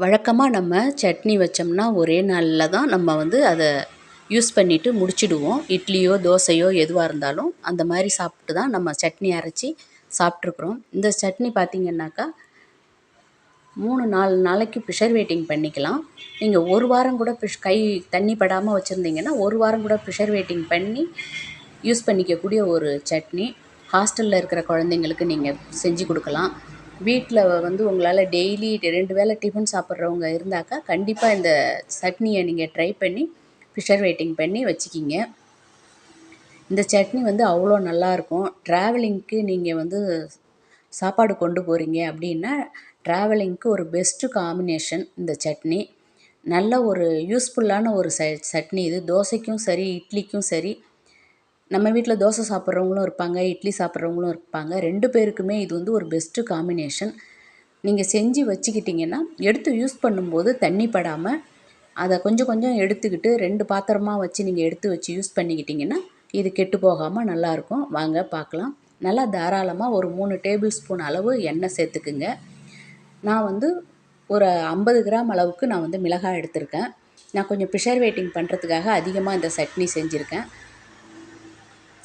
வழக்கமாக நம்ம சட்னி வச்சோம்னா ஒரே நாளில் தான் நம்ம வந்து அதை யூஸ் பண்ணிவிட்டு முடிச்சிடுவோம். இட்லியோ தோசையோ எதுவாக இருந்தாலும் அந்த மாதிரி சாப்பிட்டு தான் நம்ம சட்னி அரைச்சி சாப்பிட்ருக்குறோம் இந்த சட்னி பார்த்திங்கன்னாக்கா மூணு நாலு நாளைக்கு ப்ரிஷர்வேட்டிங் பண்ணிக்கலாம். நீங்கள் ஒரு வாரம் கூட ப்ரிஷ் கை தண்ணி படாமல் வச்சுருந்தீங்கன்னா ஒரு வாரம் கூட ப்ரிஷர்வேட்டிங் பண்ணி யூஸ் பண்ணிக்கக்கூடிய ஒரு சட்னி. ஹாஸ்டலில் இருக்கிற குழந்தைங்களுக்கு நீங்கள் செஞ்சு கொடுக்கலாம். வீட்டில் வந்து உங்களால் டெய்லி ரெண்டு வேளை டிஃபன் சாப்பிட்றவங்க இருந்தாக்கா கண்டிப்பாக இந்த சட்னியை நீங்கள் ட்ரை பண்ணி ப்ரிஷர்வேட்டிங் பண்ணி வச்சுக்கிங்க. இந்த சட்னி வந்து அவ்வளோ நல்லாயிருக்கும் ட்ராவலிங்க்கு நீங்கள் வந்து சாப்பாடு கொண்டு போகிறீங்க அப்படின்னா ட்ராவலிங்க்கு ஒரு பெஸ்ட்டு காம்பினேஷன் இந்த சட்னி. நல்ல ஒரு யூஸ்ஃபுல்லான ஒரு ச சட்னி இது. தோசைக்கும் சரி இட்லிக்கும் சரி நம்ம வீட்டில் தோசை சாப்பிட்றவங்களும் இருப்பாங்க இட்லி சாப்பிட்றவங்களும் இருப்பாங்க. ரெண்டு பேருக்குமே இது வந்து ஒரு பெஸ்ட்டு காம்பினேஷன் நீங்கள் செஞ்சு வச்சுக்கிட்டிங்கன்னா எடுத்து யூஸ் பண்ணும்போது தண்ணி படாமல் அதை கொஞ்சம் கொஞ்சம் எடுத்துக்கிட்டு ரெண்டு பாத்திரமாக வச்சு நீங்கள் எடுத்து வச்சு யூஸ் பண்ணிக்கிட்டிங்கன்னா இது கெட்டு போகாமல் நல்லாயிருக்கும் வாங்க பார்க்கலாம் நல்லா தாராளமாக ஒரு மூணு டேபிள் ஸ்பூன் அளவு எண்ணெய் சேர்த்துக்குங்க. நான் வந்து ஒரு ஐம்பது கிராம் அளவுக்கு நான் வந்து மிளகாய் எடுத்திருக்கேன். நான் கொஞ்சம் ப்ரிஷர்வேட்டிங் பண்ணுறதுக்காக அதிகமாக இந்த சட்னி செஞ்சுருக்கேன்.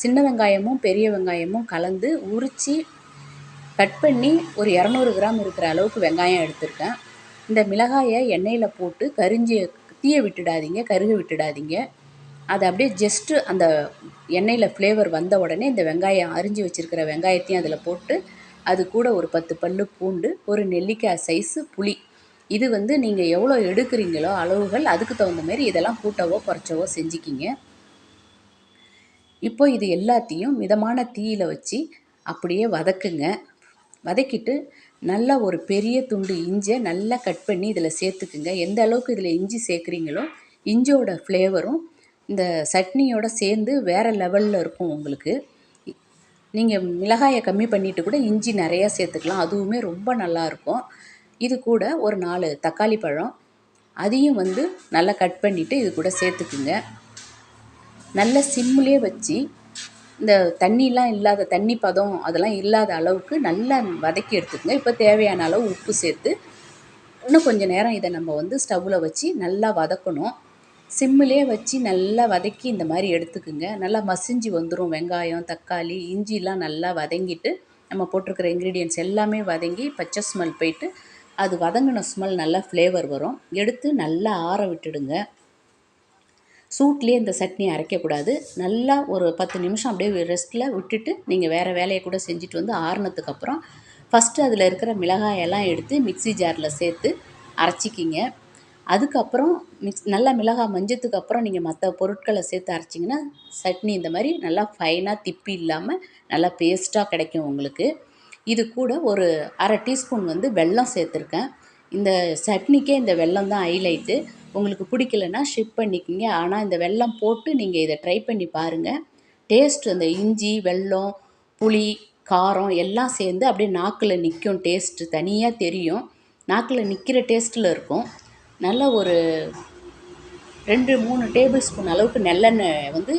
சின்ன வெங்காயமும் பெரிய வெங்காயமும் கலந்து உரித்து கட் பண்ணி ஒரு இரநூறு கிராம் இருக்கிற அளவுக்கு வெங்காயம் எடுத்திருக்கேன். இந்த மிளகாயை எண்ணெயில் போட்டு கரிஞ்சி தீய விட்டுடாதீங்க கருக விட்டுடாதீங்க. அதை அப்படியே ஜஸ்ட்டு அந்த எண்ணெயில் ஃப்ளேவர் வந்த உடனே இந்த வெங்காயம் அரிஞ்சு வச்சுருக்கிற வெங்காயத்தையும் அதில் போட்டு அது கூட ஒரு பத்து பல்லு பூண்டு ஒரு நெல்லிக்காய் சைஸு புளி. இது வந்து நீங்கள் எவ்வளோ எடுக்கிறீங்களோ அளவுகள் அதுக்கு தகுந்த மாதிரி இதெல்லாம் கூட்டவோ குறைச்சவோ செஞ்சுக்கிங்க. இப்போ இது எல்லாத்தையும் மிதமான தீயில் வச்சு அப்படியே வதக்குங்க. வதக்கிட்டு நல்லா ஒரு பெரிய துண்டு இஞ்சியை நல்லா கட் பண்ணி இதில் சேர்த்துக்குங்க. எந்த அளவுக்கு இதில் இஞ்சி சேர்க்குறீங்களோ இஞ்சியோட ஃப்ளேவரும் இந்த சட்னியோட சேர்ந்து வேறு லெவலில் இருக்கும் உங்களுக்கு. நீங்கள் மிளகாயை கம்மி பண்ணிவிட்டு கூட இஞ்சி நிறையா சேர்த்துக்கலாம். அதுவுமே ரொம்ப நல்லாயிருக்கும் இது கூட ஒரு நாலு தக்காளி பழம். அதையும் வந்து நல்லா கட் பண்ணிவிட்டு இது கூட சேர்த்துக்குங்க. நல்ல சிம்லேயே வச்சு இந்த தண்ணிலாம் இல்லாத தண்ணி பதம் அதெல்லாம் இல்லாத அளவுக்கு நல்லா வதக்கி எடுத்துக்கோங்க. இப்போ தேவையான அளவு உப்பு சேர்த்து இன்னும் கொஞ்சம் நேரம் இதை நம்ம வந்து ஸ்டவ்வில் வச்சு நல்லா வதக்கணும். சிம்மிலே வச்சு நல்லா வதக்கி இந்த மாதிரி எடுத்துக்குங்க. நல்லா மசிஞ்சு வந்துடும் வெங்காயம் தக்காளி இஞ்சிலாம் நல்லா வதங்கிட்டு நம்ம போட்டிருக்கிற இன்க்ரீடியன்ட்ஸ் எல்லாமே வதங்கி பச்சை ஸ்மெல் போயிட்டு அது வதங்கின ஸ்மெல் நல்லா ஃப்ளேவர் வரும். எடுத்து நல்லா ஆற விட்டுடுங்க. சூட்லேயே இந்த சட்னி அரைக்கக்கூடாது. நல்லா ஒரு பத்து நிமிஷம் அப்படியே ரெஸ்ட்டில் விட்டுட்டு நீங்கள் வேறு வேலையை கூட செஞ்சுட்டு வந்து ஆறுனதுக்கப்புறம் ஃபஸ்ட்டு அதில் இருக்கிற மிளகாயெல்லாம் எடுத்து மிக்சி ஜாரில் சேர்த்து அரைச்சிக்கிங்க. அதுக்கப்புறம் மிக்ஸ் நல்லா மிளகாய் மஞ்சத்துக்கு அப்புறம் நீங்கள் மற்ற பொருட்களை சேர்த்து அரைச்சிங்கன்னா சட்னி இந்த மாதிரி நல்லா ஃபைனாக திப்பி இல்லாமல் நல்லா பேஸ்ட்டாக கிடைக்கும் உங்களுக்கு. இது கூட ஒரு அரை டீஸ்பூன் வந்து வெல்லம் சேர்த்துருக்கேன். இந்த சட்னிக்கே இந்த வெல்லம் தான் ஹைலைட்டு உங்களுக்கு பிடிக்கலன்னா ஷிப் பண்ணிக்கிங்க. ஆனால் இந்த வெல்லம் போட்டு நீங்கள் இதை ட்ரை பண்ணி பாருங்கள் டேஸ்ட் அந்த இஞ்சி வெல்லம் புளி காரம் எல்லாம் சேர்ந்து அப்படியே நாக்கில் நிற்கும் டேஸ்ட்டு தனியாக தெரியும். நாக்கில் நிற்கிற டேஸ்ட்டில் இருக்கும். நல்ல ஒரு ரெண்டு மூணு டேபிள் ஸ்பூன் அளவுக்கு நல்லெண்ணெய் வந்து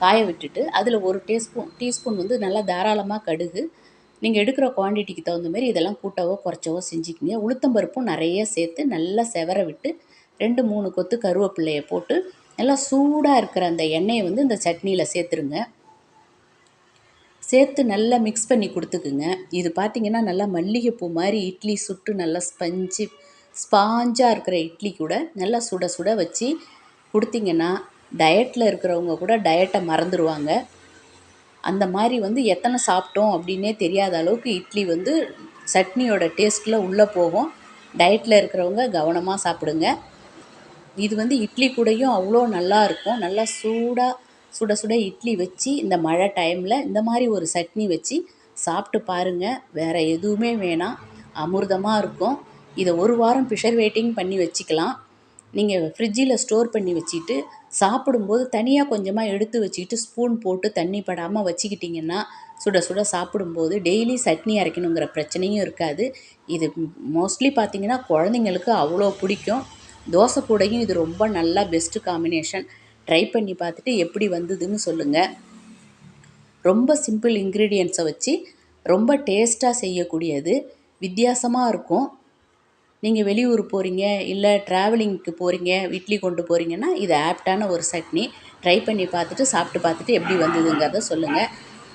காய விட்டுட்டு அதில் ஒரு டீஸ்பூன் டீஸ்பூன் வந்து நல்லா தாராளமாக கடுகு. நீங்கள் எடுக்கிற குவான்டிட்டிக்கு தகுந்த மாதிரி இதெல்லாம் கூட்டவோ குறைச்சவோ செஞ்சுக்கிங்க. உளுத்தம்பருப்பும் நிறைய சேர்த்து நல்லா செவர விட்டு ரெண்டு மூணு கொத்து கருவேப்பிள்ளையை போட்டு நல்லா சூடாக இருக்கிற அந்த எண்ணெயை வந்து இந்த சட்னியில் சேர்த்துருங்க. சேர்த்து நல்லா மிக்ஸ் பண்ணி கொடுத்துக்குங்க. இது பார்த்திங்கன்னா நல்லா மல்லிகைப்பூ மாதிரி இட்லி சுட்டு நல்லா ஸ்பஞ்சு ஸ்பாஞ்சாக இருக்கிற இட்லி கூட நல்லா சுட சுட வச்சு கொடுத்தீங்கன்னா டயட்டில் இருக்கிறவங்க கூட டயட்டை மறந்துடுவாங்க அந்த மாதிரி வந்து எத்தனை சாப்பிட்டோம் அப்படின்னே தெரியாத அளவுக்கு இட்லி வந்து சட்னியோட டேஸ்ட்டில் உள்ளே போகும். டயட்டில் இருக்கிறவங்க கவனமாக சாப்பிடுங்க. இது வந்து இட்லி கூடயும் அவ்வளோ நல்லா இருக்கும். நல்லா சூடாக சுட சுட இட்லி வச்சு இந்த மழை டைமில் இந்த மாதிரி ஒரு சட்னி வச்சு சாப்பிட்டு பாருங்கள் வேறு எதுவுமே வேணாம். அமிர்தமாக இருக்கும். இதை ஒரு வாரம் ப்ரிஷர்வேட்டிங் பண்ணி வச்சுக்கலாம். நீங்கள் ஃப்ரிட்ஜில் ஸ்டோர் பண்ணி வச்சுட்டு சாப்பிடும்போது தனியாக கொஞ்சமாக எடுத்து வச்சுக்கிட்டு ஸ்பூன் போட்டு தண்ணி படாமல் வச்சுக்கிட்டிங்கன்னா சுட சுட சாப்பிடும்போது டெய்லி சட்னி அரைக்கணுங்கிற பிரச்சனையும் இருக்காது. இது மோஸ்ட்லி பார்த்திங்கன்னா குழந்தைங்களுக்கு அவ்வளோ பிடிக்கும். தோசை கூடையும் இது ரொம்ப நல்லா பெஸ்ட்டு காம்பினேஷன் ட்ரை பண்ணி பார்த்துட்டு எப்படி வந்ததுன்னு சொல்லுங்கள் ரொம்ப சிம்பிள் இன்க்ரீடியன்ட்ஸை வச்சு ரொம்ப டேஸ்ட்டாக செய்யக்கூடியது. வித்தியாசமாக இருக்கும். நீங்கள் வெளியூர் போகிறீங்க இல்லை ட்ராவலிங்க்கு போகிறீங்க இட்லி கொண்டு போகிறீங்கன்னா இது ஆப்டான ஒரு சட்னி. ட்ரை பண்ணி பார்த்துட்டு சாப்பிட்டு பார்த்துட்டு எப்படி வந்ததுங்கிறத சொல்லுங்கள்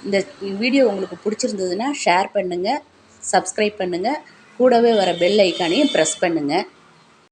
இந்த வீடியோ உங்களுக்கு பிடிச்சிருந்ததுன்னா ஷேர் பண்ணுங்கள் சப்ஸ்கிரைப் பண்ணுங்கள் கூடவே வர பெல் ஐக்கானையும் ப்ரெஸ் பண்ணுங்கள்